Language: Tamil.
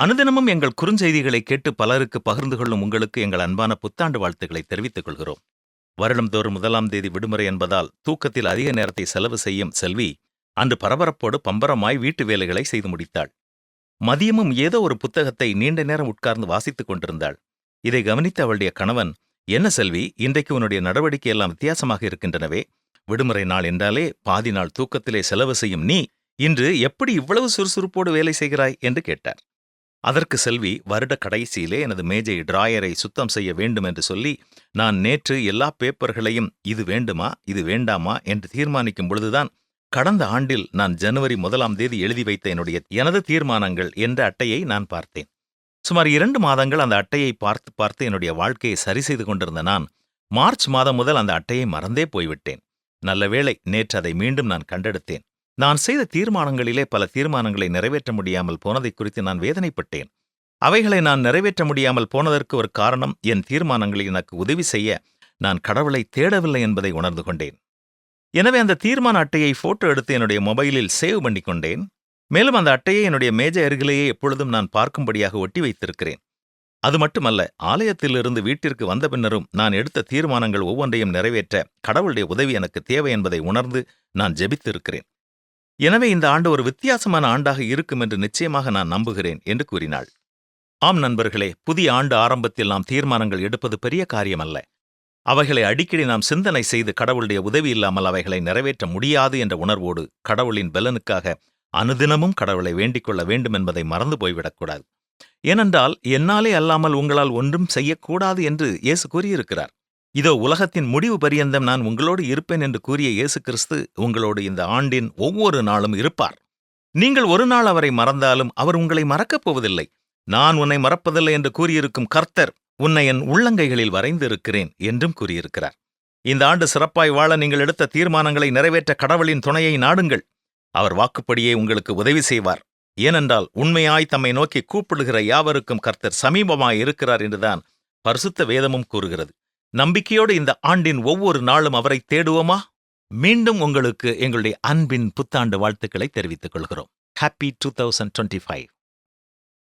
அனுதினமும் எங்கள் குறுஞ்செய்திகளை கேட்டு பலருக்கு பகிர்ந்து கொள்ளும் உங்களுக்கு எங்கள் அன்பான புத்தாண்டு வாழ்த்துக்களை தெரிவித்துக் கொள்கிறோம். வருடம்தோறும் முதலாம் தேதி விடுமுறை என்பதால் தூக்கத்தில் அதிக நேரத்தை செலவு செய்யும் செல்வி அன்று பரபரப்போடு பம்பரமாய் வீட்டு வேலைகளை செய்து முடித்தாள். மதியமும் ஏதோ ஒரு புத்தகத்தை நீண்ட நேரம் உட்கார்ந்து வாசித்துக் கொண்டிருந்தாள். இதை கவனித்த அவளுடைய கணவன் என்ன செல்வி இன்றைக்கு உன்னுடைய நடவடிக்கை எல்லாம் வித்தியாசமாக இருக்கின்றனவே. விடுமுறை நாள் என்றாலே பாதி நாள் தூக்கத்திலே செலவு செய்யும் நீ இன்று எப்படி இவ்வளவு சுறுசுறுப்போடு வேலை செய்கிறாய்? என்று கேட்டார். அதற்கு செல்வி வருட கடைசியிலே எனது மேஜை டிராயரை சுத்தம் செய்ய வேண்டும் என்று சொல்லி நான் நேற்று எல்லா பேப்பர்களையும் இது வேண்டுமா இது வேண்டாமா என்று தீர்மானிக்கும் பொழுதுதான் கடந்த ஆண்டில் நான் ஜனவரி முதலாம் தேதி எழுதி வைத்த என்னுடைய எனது தீர்மானங்கள் என்ற அட்டையை நான் பார்த்தேன். சுமார் இரண்டு மாதங்கள் அந்த அட்டையை பார்த்து பார்த்து என்னுடைய வாழ்க்கையை சரி செய்து கொண்டிருந்த நான் மார்ச் மாதம் முதல் அந்த அட்டையை மறந்தே போய்விட்டேன். நல்ல வேளை நேற்று அதை மீண்டும் நான் கண்டெடுத்தேன். நான் செய்த தீர்மானங்களிலே பல தீர்மானங்களை நிறைவேற்ற முடியாமல் போனதை குறித்து நான் வேதனைப்பட்டேன். அவைகளை நான் நிறைவேற்ற முடியாமல் போனதற்கு ஒரு காரணம் என் தீர்மானங்களில் எனக்கு உதவி செய்ய நான் கடவுளை தேடவில்லை என்பதை உணர்ந்து கொண்டேன். எனவே அந்த தீர்மான அட்டையை போட்டோ எடுத்து என்னுடைய மொபைலில் சேவ் பண்ணி கொண்டேன். மேலும் அந்த அட்டையை என்னுடைய மேஜை அருகிலேயே எப்பொழுதும் நான் பார்க்கும்படியாக ஒட்டி வைத்திருக்கிறேன். அது மட்டுமல்ல ஆலயத்திலிருந்து வீட்டிற்கு வந்த பின்னரும் நான் எடுத்த தீர்மானங்கள் ஒவ்வொன்றையும் நிறைவேற்ற கடவுளுடைய உதவி எனக்கு தேவை என்பதை உணர்ந்து நான் ஜெபித்திருக்கிறேன். எனவே இந்த ஆண்டு ஒரு வித்தியாசமான ஆண்டாக இருக்கும் என்று நிச்சயமாக நான் நம்புகிறேன் என்று கூறினாள். ஆம் நண்பர்களே புதிய ஆண்டு ஆரம்பத்தில் நாம் தீர்மானங்கள் எடுப்பது பெரிய காரியமல்ல. அவைகளை அடிக்கடி நாம் சிந்தனை செய்து கடவுளுடைய உதவி இல்லாமல் அவைகளை நிறைவேற்ற முடியாது என்ற உணர்வோடு கடவுளின் பலனுக்காக அனுதினமும் கடவுளை வேண்டிக் கொள்ள வேண்டும் என்பதை மறந்து போய்விடக்கூடாது ஏனென்றால் என்னாலே அல்லாமல் உங்களால் ஒன்றும் செய்யக்கூடாது என்று இயேசு கூறியிருக்கிறார். இதோ உலகத்தின் முடிவு பரியந்தம் நான் உங்களோடு இருப்பேன் என்று கூறிய இயேசு கிறிஸ்து உங்களோடு இந்த ஆண்டின் ஒவ்வொரு நாளும் இருப்பார். நீங்கள் ஒரு நாள் அவரை மறந்தாலும் அவர் உங்களை மறக்கப் போவதில்லை. நான் உன்னை மறப்பதில்லை என்று கூறியிருக்கும் கர்த்தர் உன்னை என் உள்ளங்கைகளில் வரைந்திருக்கிறேன் என்றும் கூறியிருக்கிறார். இந்த ஆண்டு சிறப்பாய் வாழ நீங்கள் எடுத்த தீர்மானங்களை நிறைவேற்ற கடவுளின் துணையை நாடுங்கள். அவர் வாக்குப்படியே உங்களுக்கு உதவி செய்வார். ஏனென்றால் உண்மையாய் தம்மை நோக்கி கூப்பிடுகிற யாவருக்கும் கர்த்தர் சமீபமாய் இருக்கிறார் என்றுதான் பரிசுத்த வேதமும் கூறுகிறது. நம்பிக்கையோடு இந்த ஆண்டின் ஒவ்வொரு நாளும் அவரை தேடுவோமா? மீண்டும் உங்களுக்கு எங்களுடைய அன்பின் புத்தாண்டு வாழ்த்துக்களை தெரிவித்துக் கொள்கிறோம். Happy two thousand twenty five